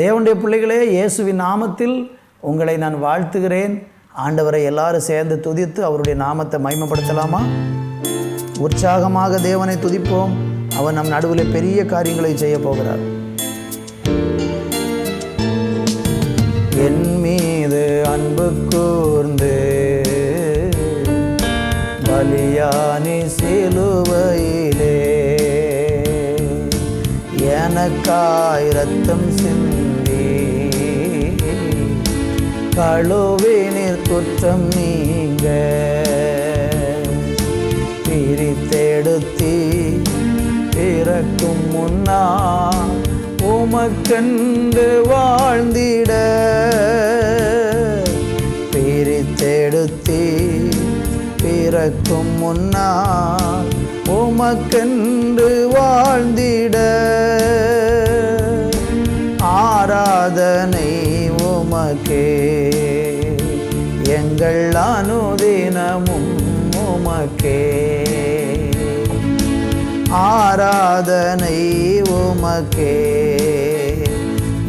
தேவனுடைய பிள்ளைகளே இயேசுவின் நாமத்தில் உங்களை நான் வாழ்த்துகிறேன். ஆண்டவரை எல்லாரும் சேர்ந்து துதித்து அவருடைய நாமத்தை மைமப்படுத்தலாமா உற்சாகமாக தேவனை துதிப்போம். அவர் நம் நடுவில் பெரிய காரியங்களை செய்ய போகிறார். என் மீது அன்பு கூர்ந்து பலியானி சிலுவையிலே எனக்காய் ரத்தம் சிந்தி கழுவே நீர் குற்றம் நீங்க. பிரித்தெடுத்தி பிறக்கும் முன்னா உமக்கண்டு வாழ்ந்திட. பிரித்தெடுத்தி பிறக்கும் முன்னா உமக்கென்று வாழ்ந்திட. உமக்கே ஆராதனை உமக்கே.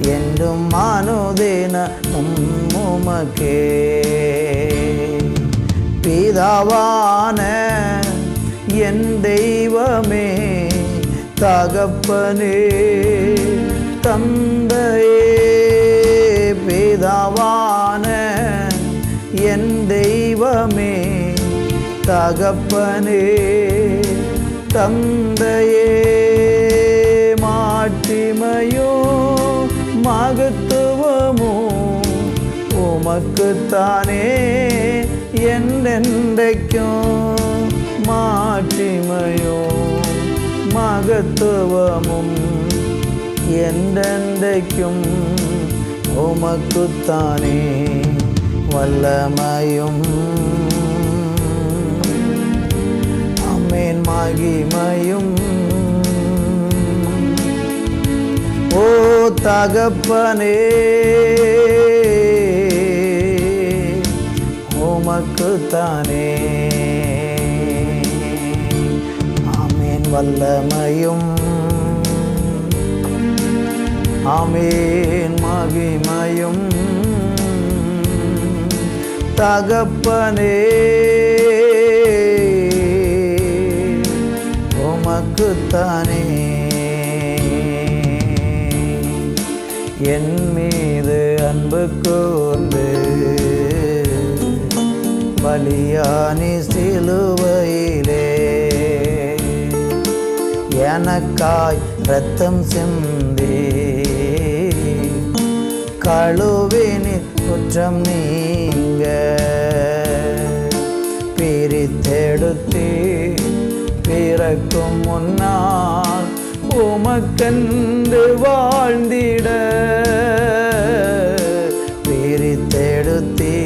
என்றும் அனுதினமும் உமக்கே. பிதாவான என் தெய்வமே தகப்பனே தம் தகப்பனே தந்தையே மாட்டிமையோ மகத்துவமோ உமக்குத்தானே என்றென்றைக்கும் மாட்டிமையோ மகத்துவமும் என்றென்றைக்கும் உமக்குத்தானே வல்லமையும். மகிமையும். ஓ தகப்பனே உமக்கு தானே ஆமேன் வல்லமையும். ஆமேன் மகிமையும். தகப்பனே. தானே. என் மீது அன்பு கூர்ந்து பலியானி சிலுவையிலே. எனக்காய் ரத்தம் சிந்தி கழுவினி குற்றம் நீங்க. பிரித்தெடுத்தே பிறக்கும் முன்னால் உமக்கன்று வாழ்ந்திட. பிரித்தெடுத்தி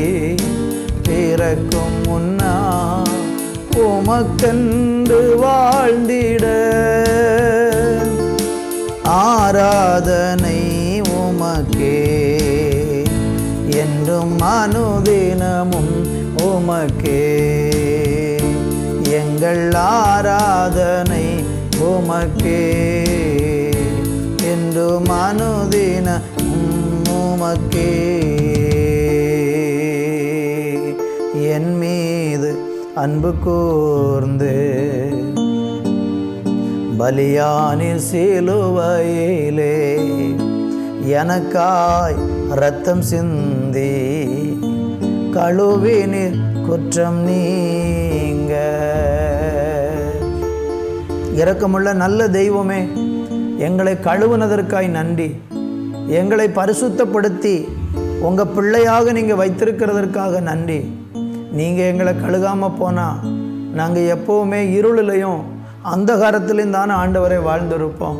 பிறக்கும் முன்னால் உமக்கன்று வாழ்ந்திட. ஆராதனை உமக்கே என்றும் அனுதினமும் உமக்கே. எங்கள் ஆராதனை உமக்கே. என்று மனுதின உமக்கே என் மீது அன்பு கூர்ந்து பலியானி சிலுவையிலே எனக்காய் ரத்தம் சிந்தி கழுவினில் குற்றம் நீங்க. இரக்கமுள்ள நல்ல தெய்வமே எங்களை கழுவுனதற்காய் நன்றி. எங்களை பரிசுத்தப்படுத்தி உங்கள் பிள்ளையாக நீங்கள் வைத்திருக்கிறதற்காக நன்றி. நீங்கள் எங்களை கழுகாமல் போனால் நாங்கள் எப்போவுமே இருளிலையும் அந்தகாரத்திலையும் தானே ஆண்டவரை வாழ்ந்திருப்போம்.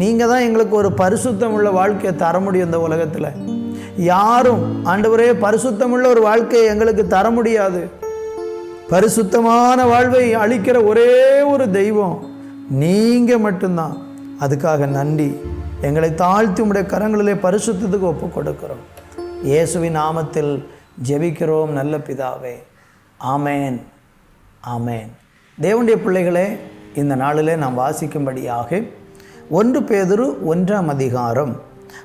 நீங்கள் தான் எங்களுக்கு ஒரு பரிசுத்தமுள்ள வாழ்க்கையை தர முடியும் இந்த உலகத்தில். யாரும் ஆண்டவரே பரிசுத்தமுள்ள ஒரு வாழ்க்கையை எங்களுக்கு தர முடியாது. பரிசுத்தமான வாழ்வை அளிக்கிற ஒரே ஒரு தெய்வம் நீங்கள் மட்டும்தான். அதுக்காக நன்றி. எங்களை தாழ்த்தி உடைய கரங்களிலே பரிசுத்தத்துக்கு ஒப்பு கொடுக்கிறோம் இயேசுவின் நாமத்தில் ஜெபிக்கிறோம் நல்ல பிதாவே. ஆமேன். ஆமேன். தேவனுடைய பிள்ளைகளே இந்த நாளிலே நாம் வாசிக்கும்படியாக ஒன்று பேதுரு ஒன்றாம் அதிகாரம்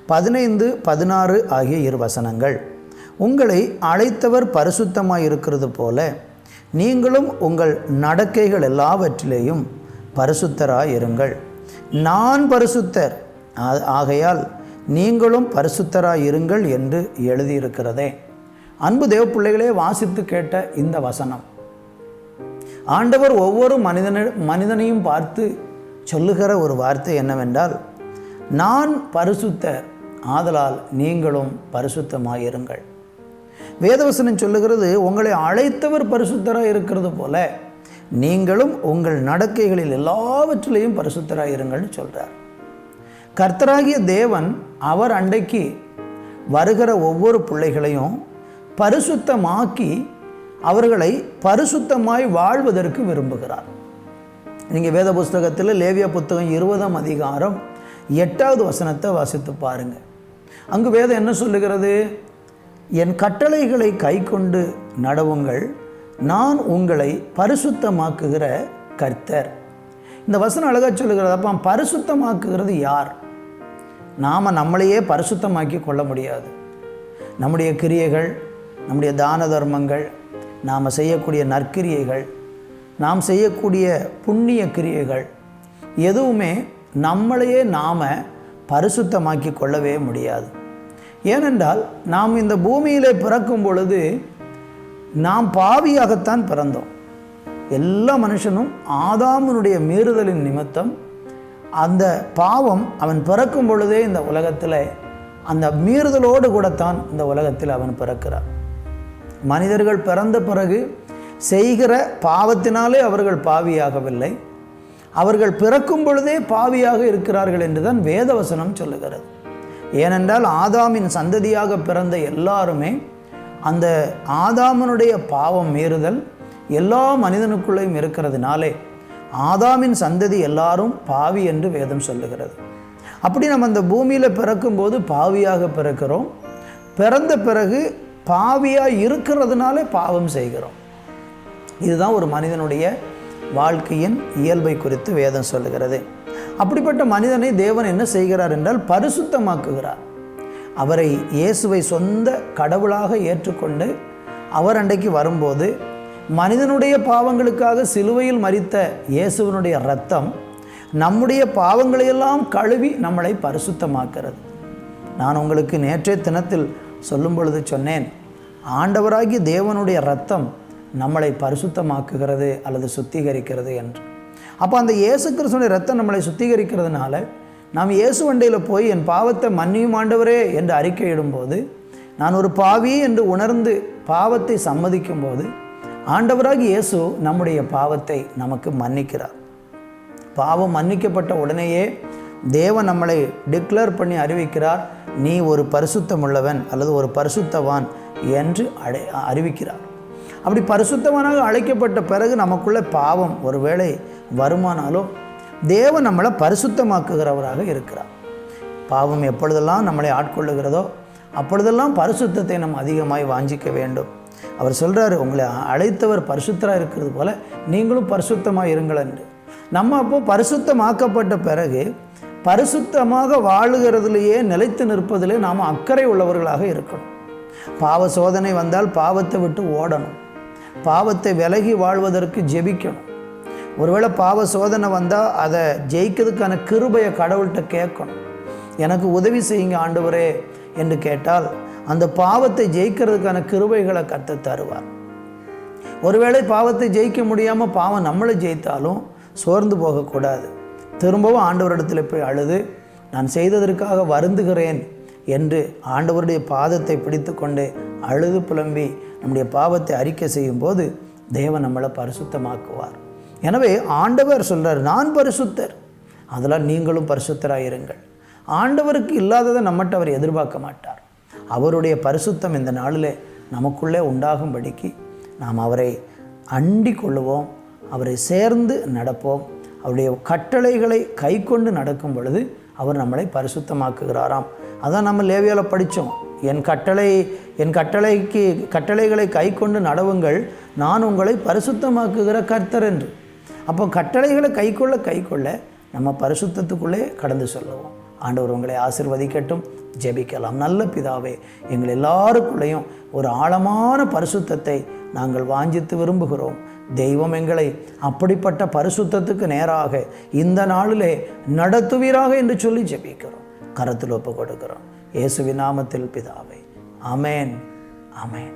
பதினைந்து பதினாறு ஆகிய இரு வசனங்கள். உங்களை அழைத்தவர் பரிசுத்தமாக இருக்கிறது போல நீங்களும் உங்கள் நடக்கைகள் எல்லாவற்றிலேயும் பரிசுத்தராக இருங்கள். நான் பரிசுத்தர். ஆ- ஆகையால் நீங்களும் பரிசுத்தராக இருங்கள் என்று எழுதியிருக்கிறதே. அன்பு தேவ பிள்ளைகளே வாசித்து கேட்ட இந்த வசனம். ஆண்டவர் ஒவ்வொரு மனிதன மனிதனையும் பார்த்து சொல்லுகிற ஒரு வார்த்தை என்னவென்றால் நான் பரிசுத்தர் ஆதலால் நீங்களும் பரிசுத்தமாயிருங்கள். வேதவசனம் சொல்லுகிறது உங்களை அழைத்தவர் பரிசுத்தராக இருக்கிறது போல நீங்களும் உங்கள் நடக்கைகளில் எல்லாவற்றிலையும் பரிசுத்தராக இருங்கள்னு சொல்கிறார் கர்த்தராகிய தேவன் அவர் அண்டைக்கு வருகிற ஒவ்வொரு பிள்ளைகளையும் பரிசுத்தமாக்கி அவர்களை பரிசுத்தமாய் வாழ்வதற்கு விரும்புகிறார். நீங்கள் வேத புஸ்தகத்தில் லேவியா புத்தகம் இருபதாம் அதிகாரம் எட்டாவது வசனத்தை வாசித்து பாருங்கள் அங்கு வேதம் என்ன சொல்லுகிறது? என் கட்டளைகளை கை கொண்டு நடவுங்கள் நான் உங்களை பரிசுத்தமாக்குகிற கர்த்தர். இந்த வசனம் அழகாக சொல்லுகிறது அப்போ பரிசுத்தமாக்குகிறது யார்? நாம் நம்மளையே பரிசுத்தமாக்கி கொள்ள முடியாது. நம்முடைய கிரியைகள் நம்முடைய தான தர்மங்கள் நாம் செய்யக்கூடிய நற்கிரியைகள் நாம் செய்யக்கூடிய புண்ணிய கிரியைகள் எதுவுமே நம்மளையே நாம் பரிசுத்தமாக்கி கொள்ளவே முடியாது. ஏனென்றால் நாம் இந்த பூமியிலே பிறக்கும் பொழுது நாம் பாவியாகத்தான் பிறந்தோம். எல்லா மனுஷனும் ஆதாமனுடைய மீறுதலின் நிமித்தம் அந்த பாவம் அவன் பிறக்கும் பொழுதே இந்த உலகத்தில் அந்த மீறுதலோடு கூடத்தான் இந்த உலகத்தில் அவன் பிறக்கிறான். மனிதர்கள் பிறந்த பிறகு செய்கிற பாவத்தினாலே அவர்கள் பாவியாகவில்லை. அவர்கள் பிறக்கும் பொழுதே பாவியாக இருக்கிறார்கள் என்றுதான் வேதவசனம் சொல்லுகிறது. ஏனென்றால் ஆதாமின் சந்ததியாக பிறந்த எல்லாருமே அந்த ஆதாமனுடைய பாவம் மீறுதல் எல்லா மனிதனுக்குள்ளேயும் இருக்கிறதுனாலே ஆதாமின் சந்ததி எல்லாரும் பாவி என்று வேதம் சொல்லுகிறது. அப்படி நம்ம அந்த பூமியில் பிறக்கும்போது பாவியாக பிறக்கிறோம். பிறந்த பிறகு பாவியாக இருக்கிறதுனாலே பாவம் செய்கிறோம். இதுதான் ஒரு மனிதனுடைய வாழ்க்கையின் இயல்பை குறித்து வேதம் சொல்லுகிறது. அப்படிப்பட்ட மனிதனை தேவன் என்ன செய்கிறார் என்றால் பரிசுத்தமாக்குகிறார். அவரை இயேசுவை சொந்த கடவுளாக ஏற்றுக்கொண்டு அவர் அன்றைக்கு வரும்போது மனிதனுடைய பாவங்களுக்காக சிலுவையில் மரித்த இயேசுவனுடைய ரத்தம் நம்முடைய பாவங்களையெல்லாம் கழுவி நம்மளை பரிசுத்தமாக்கிறது. நான் உங்களுக்கு நேற்றைய தினத்தில் சொல்லும் பொழுது சொன்னேன் ஆண்டவராகிய தேவனுடைய ரத்தம் நம்மளை பரிசுத்தமாக்குகிறது அல்லது சுத்திகரிக்கிறது என்று. அப்போ அந்த இயேசு கிறிஸ்துவனுடைய ரத்தம் நம்மளை சுத்திகரிக்கிறதுனால நாம் இயேசு வண்டையில் போய் என் பாவத்தை மன்னியும் ஆண்டவரே என்று அறிக்கையிடும்போது நான் ஒரு பாவி என்று உணர்ந்து பாவத்தை சம்மதிக்கும் போது ஆண்டவராகி இயேசு நம்முடைய பாவத்தை நமக்கு மன்னிக்கிறார். பாவம் மன்னிக்கப்பட்ட உடனேயே தேவன் நம்மளை டிக்ளேர் பண்ணி அறிவிக்கிறார் நீ ஒரு பரிசுத்தமுள்ளவன் அல்லது ஒரு பரிசுத்தவான் என்று அடை அறிவிக்கிறார். அப்படி பரிசுத்தவனாக அழைக்கப்பட்ட பிறகு நமக்குள்ளே பாவம் ஒருவேளை வருமானாலும் தேவன் நம்மளை பரிசுத்தமாக்குகிறவராக இருக்கிறார். பாவம் எப்பொழுதெல்லாம் நம்மளை ஆட்கொள்ளுகிறதோ அப்பொழுதெல்லாம் பரிசுத்தத்தை நம்ம அதிகமாய் வாஞ்சிக்க வேண்டும். அவர் சொல்கிறாரு உங்களை அழைத்தவர் பரிசுத்தராக இருக்கிறது போல் நீங்களும் பரிசுத்தமாக இருங்கள் என்று. நம்ம அப்போது பரிசுத்தமாக்கப்பட்ட பிறகு பரிசுத்தமாக வாழுகிறதுலேயே நிலைத்து நிற்பதிலே நாம் அக்கறை உள்ளவர்களாக இருக்கணும். பாவ சோதனை வந்தால் பாவத்தை விட்டு ஓடணும். பாவத்தை விலகி வாழ்வதற்கு ஜெபிக்கணும். ஒருவேளை பாவ சோதனை வந்தால் அதை ஜெயிக்கிறதுக்கான கிருபையை கடவுள்கிட்ட கேட்கணும். எனக்கு உதவி செய்யுங்க ஆண்டவரே என்று கேட்டால் அந்த பாவத்தை ஜெயிக்கிறதுக்கான கிருபைகளை கற்று தருவார். ஒருவேளை பாவத்தை ஜெயிக்க முடியாமல் பாவம் நம்மளை ஜெயித்தாலும் சோர்ந்து போகக்கூடாது. திரும்பவும் ஆண்டவரிடத்தில் போய் அழுது நான் செய்ததற்காக வருந்துகிறேன் என்று ஆண்டவருடைய பாதத்தை பிடித்து கொண்டு அழுது புலம்பி நம்முடைய பாவத்தை அறிக்கை செய்யும்போது தேவன் நம்மளை பரிசுத்தமாக்குவார். எனவே ஆண்டவர் சொல்கிறார் நான் பரிசுத்தர். அதெல்லாம் நீங்களும் பரிசுத்தராக இருங்கள் ஆண்டவருக்கு இல்லாததை நம்மகிட்ட அவர் எதிர்பார்க்க மாட்டார். அவருடைய பரிசுத்தம் இந்த நாளில் நமக்குள்ளே உண்டாகும்படிக்கு நாம் அவரை அண்டி கொள்ளுவோம் அவரை சேர்ந்து நடப்போம். அவருடைய கட்டளைகளை கை கொண்டு நடக்கும் பொழுது அவர் நம்மளை பரிசுத்தமாக்குகிறாராம். அதான் நம்ம லேவியாவில் படித்தோம் என் கட்டளை என் கட்டளைக்கு கட்டளைகளை கை கொண்டு நடவுங்கள் நான் உங்களை பரிசுத்தமாக்குகிற கர்த்தர் என்று. அப்போ கட்டளைகளை கைக்கொள்ள கைக்கொள்ள நம்ம பரிசுத்தத்துக்குள்ளே கடந்து சொல்லுவோம். ஆண்டவர் உங்களை ஆசிர்வதிக்கட்டும். ஜெபிக்கலாம். நல்ல பிதாவே எங்கள் எல்லாருக்குள்ளேயும் ஒரு ஆழமான பரிசுத்தத்தை நாங்கள் வாஞ்சித்து விரும்புகிறோம். தெய்வம் எங்களை அப்படிப்பட்ட பரிசுத்தத்துக்கு நேராக இந்த நாளிலே நடத்துவீராக என்று சொல்லி ஜெபிக்கிறோம். கரத்தில் ஒப்பு கொடுக்கிறோம் இயேசுவின் நாமத்தில் பிதாவை. அமேன் அமேன்